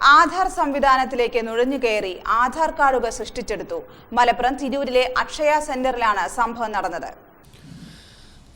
ആധാർ സംവിധാനത്തിലേക്ക് നുഴഞ്ഞു കയറി ആധാർ കാർഡുകൾ സൃഷ്ടിച്ചെടുത്തു. മലപ്പുറം തിരൂരിലെ അക്ഷയ സെന്ററിലാണ് സംഭവം നടന്നത്.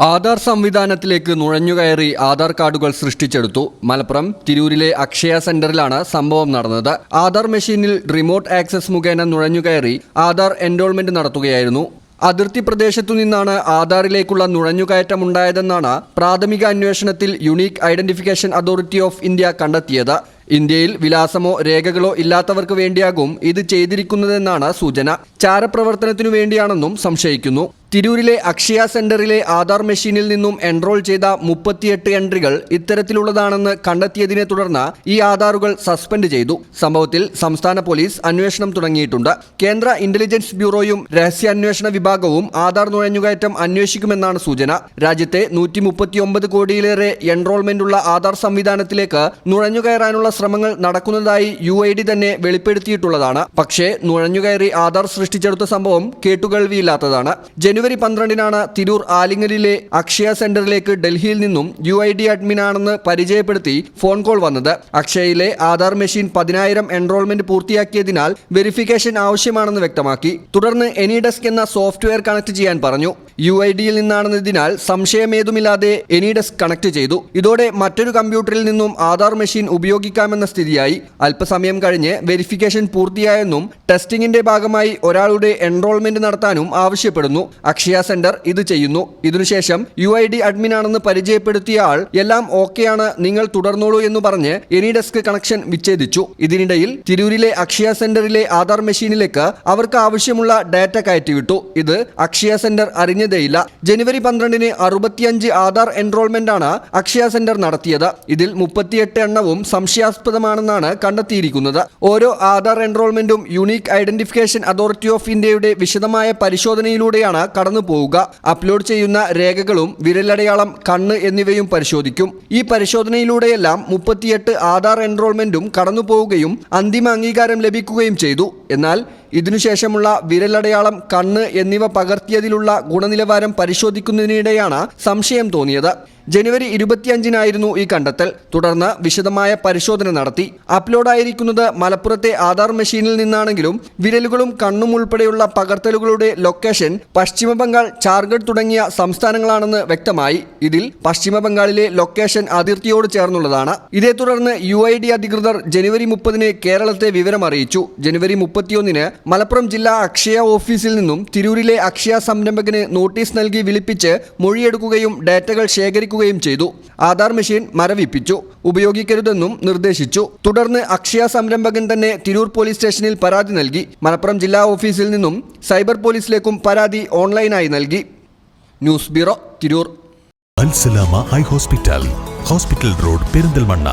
ആധാർ സംവിധാനത്തിലേക്ക് നുഴഞ്ഞുകയറി ആധാർ കാർഡുകൾ സൃഷ്ടിച്ചെടുത്തു. മലപ്പുറം തിരൂരിലെ അക്ഷയ സെന്ററിലാണ് സംഭവം നടന്നത്. ആധാർ മെഷീനിൽ റിമോട്ട് ആക്സസ് മുഖേന നുഴഞ്ഞുകയറി ആധാർ എൻറോൾമെന്റ് നടത്തുകയായിരുന്നു. അതിർത്തി പ്രദേശത്തു നിന്നാണ് ആധാറിലേക്കുള്ള നുഴഞ്ഞുകയറ്റമുണ്ടായതെന്നാണ് പ്രാഥമിക അന്വേഷണത്തിൽ unique identification authority of India കണ്ടെത്തിയത്. ഇന്ത്യയിൽ വിലാസമോ രേഖകളോ ഇല്ലാത്തവർക്ക് വേണ്ടിയാകും ഇത് ചെയ്തിരിക്കുന്നതെന്നാണ് സൂചന. ചാരപ്രവർത്തനത്തിനു വേണ്ടിയാണെന്നും സംശയിക്കുന്നു. തിരൂരിലെ അക്ഷയ സെന്ററിലെ ആധാർ മെഷീനിൽ നിന്നും എൻറോൾ ചെയ്ത മുപ്പത്തിയെട്ട് എൻട്രികൾ ഇത്തരത്തിലുള്ളതാണെന്ന് കണ്ടെത്തിയതിനെ തുടർന്ന് ഈ ആധാറുകൾ സസ്പെൻഡ് ചെയ്തു. സംഭവത്തിൽ സംസ്ഥാന പോലീസ് അന്വേഷണം തുടങ്ങിയിട്ടുണ്ട്. കേന്ദ്ര ഇന്റലിജൻസ് ബ്യൂറോയും രഹസ്യാന്വേഷണ വിഭാഗവും ആധാർ നുഴഞ്ഞുകയറ്റം അന്വേഷിക്കുമെന്നാണ് സൂചന. രാജ്യത്തെ നൂറ്റി മുപ്പത്തിയൊമ്പത് കോടിയിലേറെ എൻറോൾമെന്റുള്ള ആധാർ സംവിധാനത്തിലേക്ക് നുഴഞ്ഞുകയറാനുള്ള ശ്രമങ്ങൾ നടക്കുന്നതായി യു ഐ ഡി തന്നെ വെളിപ്പെടുത്തിയിട്ടുള്ളതാണ്. പക്ഷേ നുഴഞ്ഞുകയറി ആധാർ സൃഷ്ടിച്ചെടുത്ത സംഭവം കേട്ടുകേൾവിയില്ലാത്തതാണ്. ജനുവരി പന്ത്രണ്ടിനാണ് തിരൂർ ആലിങ്ങലിലെ അക്ഷയ സെന്ററിലേക്ക് ഡൽഹിയിൽ നിന്നും യു ഐ ഡി അഡ്മിനാണെന്ന് പരിചയപ്പെടുത്തി ഫോൺ കോൾ വന്നത്. അക്ഷയയിലെ ആധാർ മെഷീൻ പതിനായിരം എൻറോൾമെന്റ് പൂർത്തിയാക്കിയതിനാൽ വെരിഫിക്കേഷൻ ആവശ്യമാണെന്ന് വ്യക്തമാക്കി. തുടർന്ന് എനിഡെസ്ക് എന്ന സോഫ്റ്റ്വെയർ കണക്ട് ചെയ്യാൻ പറഞ്ഞു. യു ഐ ഡിയിൽ നിന്നാണെന്നതിനാൽ സംശയമേതുമില്ലാതെ എനിഡെസ്ക് കണക്ട് ചെയ്തു. ഇതോടെ മറ്റൊരു കമ്പ്യൂട്ടറിൽ നിന്നും ആധാർ മെഷീൻ ഉപയോഗിക്കാമെന്ന സ്ഥിതിയായി. അല്പസമയം കഴിഞ്ഞ് വെരിഫിക്കേഷൻ പൂർത്തിയായെന്നും ടെസ്റ്റിംഗിന്റെ ഭാഗമായി ഒരാളുടെ എൻറോൾമെന്റ് നടത്താനും ആവശ്യപ്പെടുന്നു. അക്ഷയ സെന്റർ ഇത് ചെയ്യുന്നു. ഇതിനുശേഷം യു ഐ ഡി അഡ്മിനാണെന്ന് പരിചയപ്പെടുത്തിയ ആൾ എല്ലാം ഓക്കെയാണ് നിങ്ങൾ തുടർന്നോളൂ എന്ന് പറഞ്ഞ് എനിഡെസ്ക് കണക്ഷൻ വിച്ഛേദിച്ചു. ഇതിനിടയിൽ തിരൂരിലെ അക്ഷയ സെന്ററിലെ ആധാർ മെഷീനിലേക്ക് അവർക്ക് ആവശ്യമുള്ള ഡാറ്റ കയറ്റിവിട്ടു. ഇത് അക്ഷയ സെന്റർ അറിഞ്ഞതേയില്ല ജനുവരി പന്ത്രണ്ടിന് അറുപത്തിയഞ്ച് ആധാർ എൻറോൾമെന്റ് ആണ് അക്ഷയ സെന്റർ നടത്തിയത്. ഇതിൽ മുപ്പത്തിയെട്ട് എണ്ണവും സംശയാസ്പദമാണെന്നാണ് കണ്ടെത്തിയിരിക്കുന്നത്. ഓരോ ആധാർ എൻറോൾമെന്റും യുണീക്ക് ഐഡന്റിഫിക്കേഷൻ അതോറിറ്റി ഓഫ് ഇന്ത്യയുടെ വിശദമായ പരിശോധനയിലൂടെയാണ് കടന്നു പോവുക അപ്ലോഡ് ചെയ്യുന്ന രേഖകളും വിരലടയാളം കണ്ണ് എന്നിവയും പരിശോധിക്കും. ഈ പരിശോധനയിലൂടെയെല്ലാം മുപ്പത്തിയെട്ട് ആധാർ എൻറോൾമെന്റും കടന്നു പോവുകയും അന്തിമ അംഗീകാരം ലഭിക്കുകയും ചെയ്തു. എന്നാൽ ഇതിനുശേഷമുള്ള വിരലടയാളം കണ്ണ് എന്നിവ പകർത്തിയതിലുള്ള ഗുണനിലവാരം പരിശോധിക്കുന്നതിനിടെയാണ് സംശയം തോന്നിയത്. ജനുവരി ഇരുപത്തിയഞ്ചിനായിരുന്നു ഈ കണ്ടെത്തൽ. തുടർന്ന് വിശദമായ പരിശോധന നടത്തി. അപ്ലോഡായിരിക്കുന്നത് മലപ്പുറത്തെ ആധാർ മെഷീനിൽ നിന്നാണെങ്കിലും വിരലുകളും കണ്ണും ഉൾപ്പെടെയുള്ള പകർത്തലുകളുടെ ലൊക്കേഷൻ പശ്ചിമബംഗാൾ ബംഗാൾ ചാർഖണ്ഡ് തുടങ്ങിയ സംസ്ഥാനങ്ങളാണെന്ന് വ്യക്തമായി. ഇതിൽ പശ്ചിമബംഗാളിലെ ലൊക്കേഷൻ അതിർത്തിയോട് ചേർന്നുള്ളതാണ്. ഇതേ തുടർന്ന് യു ഐ ഡി അധികൃതർ ജനുവരി മുപ്പതിന് കേരളത്തെ വിവരം അറിയിച്ചു. ജനുവരി മുപ്പത്തിയൊന്നിന് മലപ്പുറം ജില്ലാ അക്ഷയ ഓഫീസിൽ നിന്നും തിരൂരിലെ അക്ഷയ സംരംഭകന് നോട്ടീസ് നൽകി വിളിപ്പിച്ച് മൊഴിയെടുക്കുകയും ഡാറ്റകൾ ശേഖരിക്കുകയും ചെയ്തു. ആധാർ മെഷീൻ മരവിപ്പിച്ചു. ഉപയോഗിക്കരുതെന്നും നിർദ്ദേശിച്ചു. തുടർന്ന് അക്ഷയ സംരംഭകൻ തന്നെ തിരൂർ പോലീസ് സ്റ്റേഷനിൽ പരാതി നൽകി. മലപ്പുറം ജില്ലാ ഓഫീസിൽ നിന്നും സൈബർ പോലീസിലേക്കും പരാതി ഓൺലൈനായി നൽകി. News bureau Tirur. Hospital. Hospital road Perinthalmanna.